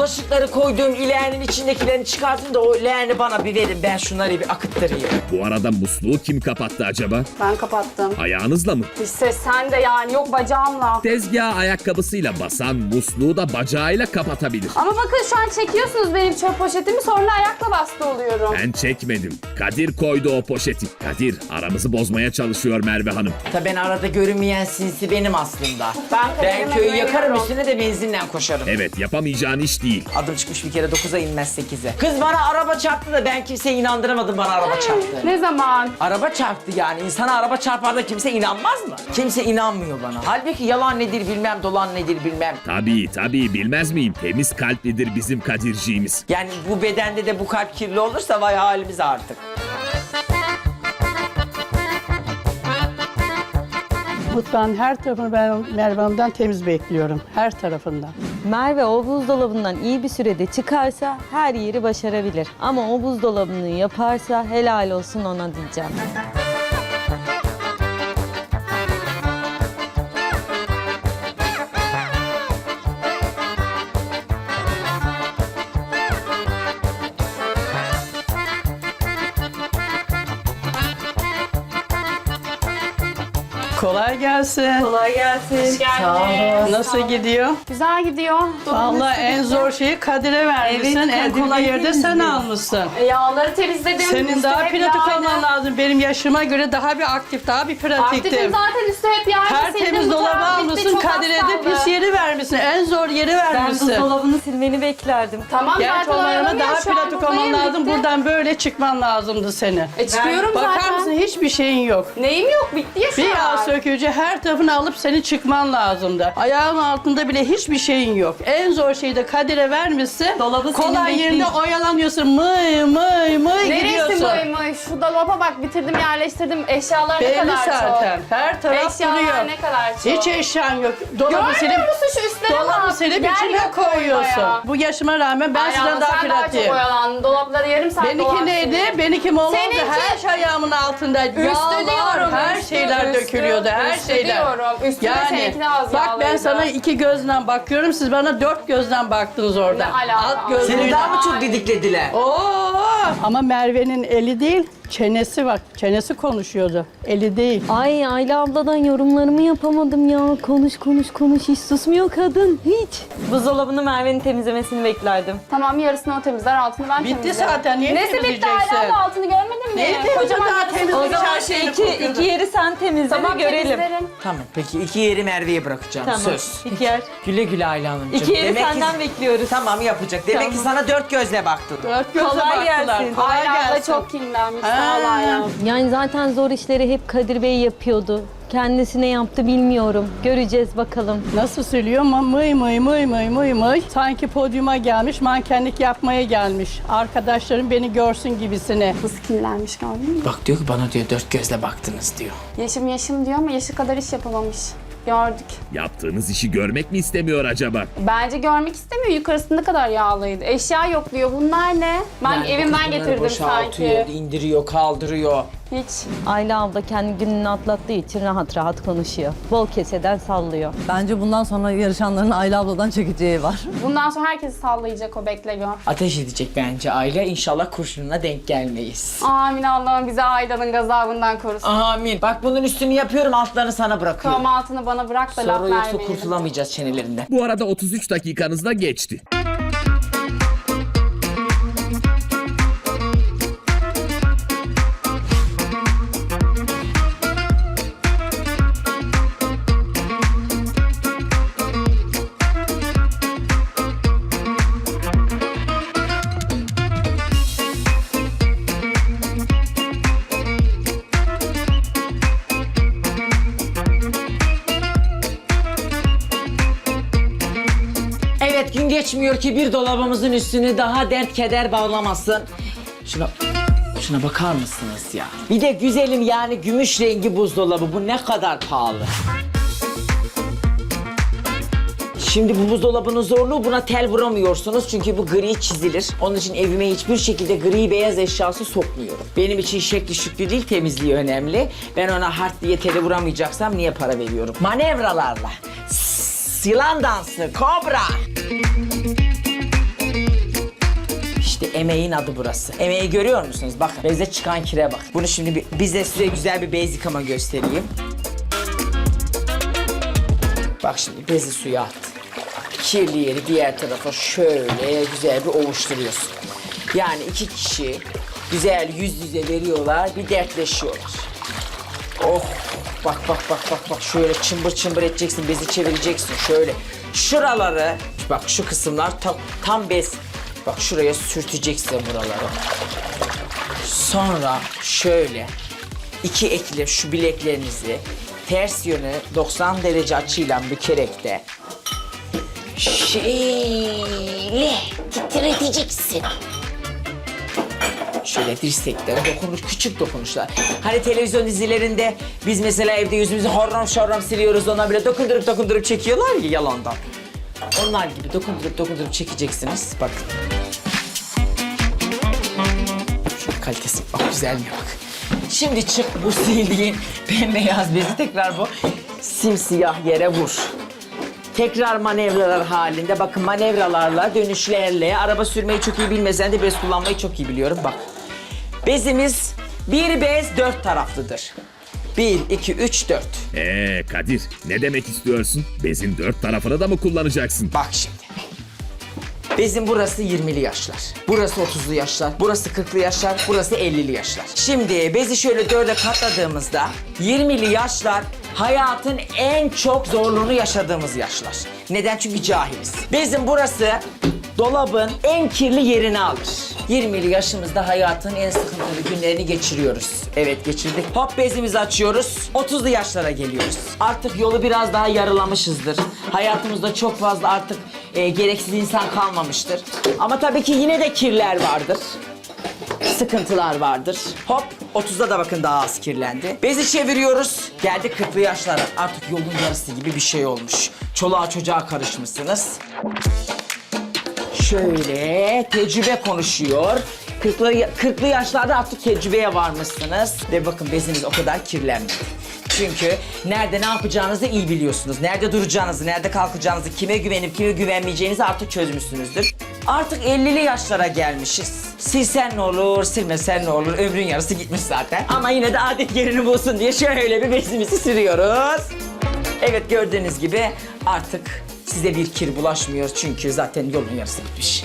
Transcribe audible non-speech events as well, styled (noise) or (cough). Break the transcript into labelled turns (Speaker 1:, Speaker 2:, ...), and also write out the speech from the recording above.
Speaker 1: Bulaşıkları koyduğum ileğenin içindekilerini çıkartın da o leğeni bana bir verin. Ben şunları bir akıttırayım.
Speaker 2: Bu arada musluğu kim kapattı acaba?
Speaker 3: Ben kapattım.
Speaker 2: Ayağınızla mı?
Speaker 3: Dış ses sen de yani yok bacağımla.
Speaker 2: Tezgah ayakkabısıyla basan musluğu da bacağıyla kapatabilir.
Speaker 3: Ama bakın şu an çekiyorsunuz benim çöp poşetimi sonra ayakla bastı oluyorum.
Speaker 2: Ben çekmedim. Kadir koydu o poşeti. Kadir aramızı bozmaya çalışıyor Merve Hanım.
Speaker 1: Tabii ben arada görünmeyen sinsi benim aslında.
Speaker 3: Ben
Speaker 1: Ben köyü yakarım üstüne de benzinle koşarım.
Speaker 2: Evet yapamayacağın iş değil.
Speaker 1: Adım çıkmış bir kere 9'a inmez 8'e. Kız bana araba çarptı da ben kimseye inandıramadım bana araba çarptı.
Speaker 3: Ne zaman?
Speaker 1: Araba çarptı yani. İnsana araba çarpar da kimse inanmaz mı? Kimse inanmıyor bana. Halbuki yalan nedir bilmem, dolan nedir bilmem.
Speaker 2: Tabii tabii bilmez miyim? Temiz kalplidir bizim Kadirciğimiz.
Speaker 1: Yani bu bedende de bu kalp kirli olursa vay halimiz artık.
Speaker 4: Mutfağın her tarafını ben Merve Hanım'dan temiz bekliyorum. Her tarafından.
Speaker 5: Merve o buzdolabından iyi bir sürede çıkarsa her yeri başarabilir. Ama o buzdolabını yaparsa helal olsun ona diyeceğim.
Speaker 4: Kolay gelsin.
Speaker 5: Kolay gelsin.
Speaker 3: Geldiniz.
Speaker 4: Nasıl gidiyor?
Speaker 3: Güzel gidiyor.
Speaker 4: Vallahi en zor şeyi Kadir'e vermişsin.
Speaker 5: Evet,
Speaker 4: en
Speaker 5: Kadir
Speaker 4: kolay
Speaker 5: Bey
Speaker 4: yerde sen almışsın.
Speaker 3: E, Yağları temizledim.
Speaker 4: Senin
Speaker 3: üstü
Speaker 4: daha
Speaker 3: hep
Speaker 4: pratik
Speaker 3: yağlı.
Speaker 4: olman lazım. Benim yaşıma göre daha bir aktif, daha bir
Speaker 3: Aktifim
Speaker 4: pratiktim.
Speaker 3: zaten üstü hep yağlı.
Speaker 4: Her
Speaker 3: Sildim,
Speaker 4: temiz
Speaker 3: bu
Speaker 4: dolabı
Speaker 3: taraf bitti,
Speaker 4: almışsın.
Speaker 3: çok
Speaker 4: Kadir'e de pis yeri vermişsin. En zor yeri
Speaker 5: Ben
Speaker 4: vermişsin.
Speaker 5: buzdolabını silmeni beklerdim.
Speaker 3: Tamam
Speaker 4: Gerçi
Speaker 3: zaten oyalanıyor.
Speaker 4: daha
Speaker 3: Şu an
Speaker 4: pratik olman
Speaker 3: buradayım,
Speaker 4: lazım.
Speaker 3: bitti.
Speaker 4: Buradan böyle çıkman lazımdı seni.
Speaker 3: E çıkıyorum
Speaker 4: Bakar
Speaker 3: zaten.
Speaker 4: mısın hiçbir şeyin yok.
Speaker 3: Neyim yok bitti ya şu
Speaker 4: Bir yağ
Speaker 3: an.
Speaker 4: Sökücü her tarafını alıp seni çıkman lazımdı. Ayağın altında bile hiçbir şeyin yok. En zor şeyi de Kadir'e vermişsin.
Speaker 5: Dolabı senin
Speaker 4: Kolay yerinde
Speaker 5: bekliyor.
Speaker 4: oyalanıyorsun. Mıy mıy mıy
Speaker 3: Neresi
Speaker 4: gidiyorsun.
Speaker 3: boymuş? Şu dolaba bak bitirdim yerleştirdim. Eşyalar ne
Speaker 4: Belli
Speaker 3: kadar
Speaker 4: zaten.
Speaker 3: çok.
Speaker 4: Her taraf
Speaker 3: Eşyalar
Speaker 4: duruyor.
Speaker 3: ne kadar çok.
Speaker 4: Hiç eşyan yok. Dolabı
Speaker 3: Görmüyor
Speaker 4: silip
Speaker 3: musun şu üstlere
Speaker 4: Dolabı silip
Speaker 3: Yer
Speaker 4: içine
Speaker 3: yok
Speaker 4: koyuyorsun. Bu yaşıma rağmen ben
Speaker 3: Ay
Speaker 4: sizden
Speaker 3: ama
Speaker 4: daha
Speaker 3: sen daha çok
Speaker 4: pratiğim.
Speaker 3: Yarım saat
Speaker 4: Benimki
Speaker 3: dolarsın.
Speaker 4: neydi? Benimki oldu.
Speaker 3: Seninki-
Speaker 4: Her şey ayağımın altında.
Speaker 3: Üstü
Speaker 4: Yağlar,
Speaker 3: diyorum.
Speaker 4: her
Speaker 3: üstü,
Speaker 4: şeyler
Speaker 3: üstü,
Speaker 4: dökülüyordu. Her
Speaker 3: üstü
Speaker 4: şeyler.
Speaker 3: diyorum. Üstü de seninki de az
Speaker 4: bak ben
Speaker 3: yağlıydı.
Speaker 4: sana iki gözden bakıyorum. Siz bana dört gözden baktınız orada.
Speaker 3: Ne alaka?
Speaker 4: Alt gözle.
Speaker 1: Seni daha mı çok didiklediler?
Speaker 4: Oo! Ama Merve'nin eli değil, çenesi bak. Çenesi konuşuyordu. Eli değil.
Speaker 5: Ay Ayla abladan yorumlarımı yapamadım ya. Konuş konuş konuş hiç susmuyor kadın hiç. Buzdolabını Merve'nin temizlemesini beklerdim.
Speaker 3: Tamam yarısını o temizler altını ben
Speaker 4: Bitti
Speaker 3: temizlerim.
Speaker 4: zaten, niye
Speaker 3: Nesi bitti
Speaker 4: temizleyeceksin?
Speaker 3: hala da altını görmedin mi?
Speaker 4: Neyi temizle
Speaker 3: Kocaman
Speaker 4: daha
Speaker 3: yarısı.
Speaker 5: O zaman
Speaker 4: her şeyini
Speaker 5: iki,
Speaker 4: kokuyordu.
Speaker 5: iki yeri sen temizle
Speaker 3: Tamam
Speaker 5: görelim.
Speaker 3: temizlerim.
Speaker 1: Tamam peki iki yeri Merve'ye bırakacağım.
Speaker 5: Tamam.
Speaker 1: Söz.
Speaker 5: İki yer.
Speaker 1: Güle güle Ayla Hanımcığım.
Speaker 5: İki yeri
Speaker 1: Demek ki-
Speaker 5: senden bekliyoruz.
Speaker 1: Tamam yapacak. Demek
Speaker 5: Tamam.
Speaker 1: ki sana dört gözle baktı.
Speaker 4: Dört gözle
Speaker 5: Kolay
Speaker 4: baktılar.
Speaker 5: gelsin.
Speaker 4: Kolay
Speaker 3: Ayla abla
Speaker 4: gelsin.
Speaker 3: çok kinlenmiş.
Speaker 4: Ha.
Speaker 3: Vallahi ya.
Speaker 5: Yani zaten zor işleri hep Kadir Bey yapıyordu. Kendisine yaptı bilmiyorum. Göreceğiz bakalım.
Speaker 4: Nasıl söylüyor? Ma- Mıy mıy mıy mıy mıy mıy. Sanki podyuma gelmiş, mankenlik yapmaya gelmiş. Arkadaşlarım beni görsün gibisine.
Speaker 3: Nasıl kinlenmiş gördün mü?
Speaker 1: Bak diyor ki bana diyor dört gözle baktınız diyor.
Speaker 3: Yaşım yaşım diyor ama yaşı kadar iş yapamamış. Gördük.
Speaker 2: Yaptığınız işi görmek mi istemiyor acaba?
Speaker 3: Bence görmek istemiyor. Yukarısı ne kadar yağlıydı. Eşya yok diyor. Bunlar ne? Ben
Speaker 1: Yani
Speaker 3: evimden getirdim
Speaker 1: boşaltıyor,
Speaker 3: sanki.
Speaker 1: indiriyor, kaldırıyor.
Speaker 3: Hiç.
Speaker 5: Ayla abla kendi gününü atlattığı için rahat rahat konuşuyor. Bol keseden sallıyor.
Speaker 6: Bence bundan sonra yarışanların Ayla abladan çekeceği var. (laughs)
Speaker 3: Bundan sonra herkesi sallayacak o bekle gör.
Speaker 1: Ateş edecek bence aile. İnşallah kurşununa denk gelmeyiz.
Speaker 3: Amin Allah'ım bizi Ayda'nın gazabından korusun.
Speaker 1: Amin. Bak bunun üstünü yapıyorum altlarını sana bırakıyorum.
Speaker 3: Tam altını bana bırak da laf
Speaker 1: Sonra yoksa kurtulamayacağız çenelerinden.
Speaker 2: Bu arada 33 dakikanız da geçti.
Speaker 1: Geçmiyor ki bir dolabımızın üstünü daha dert keder bağlamasın. Şuna şuna bakar mısınız ya? Bir de güzelim yani gümüş rengi buzdolabı. Bu ne kadar pahalı. Şimdi bu buzdolabının zorluğu buna tel vuramıyorsunuz çünkü bu gri çizilir. Onun için evime hiçbir şekilde gri beyaz eşyası sokmuyorum. Benim için şekli şüklü değil temizliği önemli. Ben ona hard diye teli vuramayacaksam niye para veriyorum? Manevralarla. S- Yılan dansı, kobra. Emeğin adı burası. Emeği görüyor musunuz? Bakın beze çıkan kire bak. Bunu şimdi bir, bize size güzel bir bez yıkama göstereyim. Bak şimdi bezi suya at. Kirli yeri diğer tarafa şöyle güzel bir ovuşturuyorsun. Yani iki kişi güzel yüz yüze veriyorlar, bir dertleşiyorlar. Oh bak bak bak bak bak şöyle çımbır çımbır edeceksin bezi çevireceksin şöyle. Şuraları bak şu kısımlar tam, tam bez. Bak şuraya sürteceksin buraları. Sonra şöyle iki ekle şu bileklerinizi ters yöne 90 derece açıyla bükerek de şöyle titreteceksin. Şöyle dirseklere dokunur, küçük dokunuşlar. Hani televizyon dizilerinde biz mesela evde yüzümüzü horram şorram siliyoruz ona bile dokundurup dokundurup çekiyorlar ya yalandan. Onlar gibi dokundurup dokundurup çekeceksiniz. Bakın. Kalitesi bak güzel mi bak. Şimdi çık bu sildiğin bembeyaz bezi tekrar bu simsiyah yere vur. Tekrar manevralar halinde bakın manevralarla, dönüşlerle araba sürmeyi çok iyi bilmesen de bez kullanmayı çok iyi biliyorum bak. Bezimiz bir bez dört taraflıdır. Bir, iki, üç, dört.
Speaker 2: Ee Kadir ne demek istiyorsun? Bezin dört tarafını da mı kullanacaksın?
Speaker 1: Bak şimdi. Bezin burası 20'li yaşlar. Burası 30'lu yaşlar. Burası 40'lı yaşlar. Burası 50'li yaşlar. Şimdi bezi şöyle dörde katladığımızda 20'li yaşlar hayatın en çok zorluğunu yaşadığımız yaşlar. Neden? Çünkü cahiliz. Bezin burası dolabın en kirli yerini alır. 20'li yaşımızda hayatın en sıkıntılı günlerini geçiriyoruz. Evet geçirdik. Hop bezimizi açıyoruz. 30'lu yaşlara geliyoruz. Artık yolu biraz daha yarılamışızdır. Hayatımızda çok fazla artık e, gereksiz insan kalmamıştır. Ama tabii ki yine de kirler vardır. Sıkıntılar vardır. Hop 30'da da bakın daha az kirlendi. Bezi çeviriyoruz. Geldik 40'lı yaşlara. Artık yolun yarısı gibi bir şey olmuş. Çoluğa çocuğa karışmışsınız. Şöyle tecrübe konuşuyor. 40'lı, 40'lı yaşlarda artık tecrübeye varmışsınız. Ve bakın beziniz o kadar kirlenmedi. Çünkü nerede ne yapacağınızı iyi biliyorsunuz. Nerede duracağınızı, nerede kalkacağınızı, kime güvenip kime güvenmeyeceğinizi artık çözmüşsünüzdür. Artık 50'li yaşlara gelmişiz. Silsen ne olur, silmesen ne olur. Ömrün yarısı gitmiş zaten. Ama yine de adet yerini bulsun diye şöyle bir bezimizi sürüyoruz. Evet gördüğünüz gibi artık size bir kir bulaşmıyor çünkü zaten yolun yarısı bitmiş.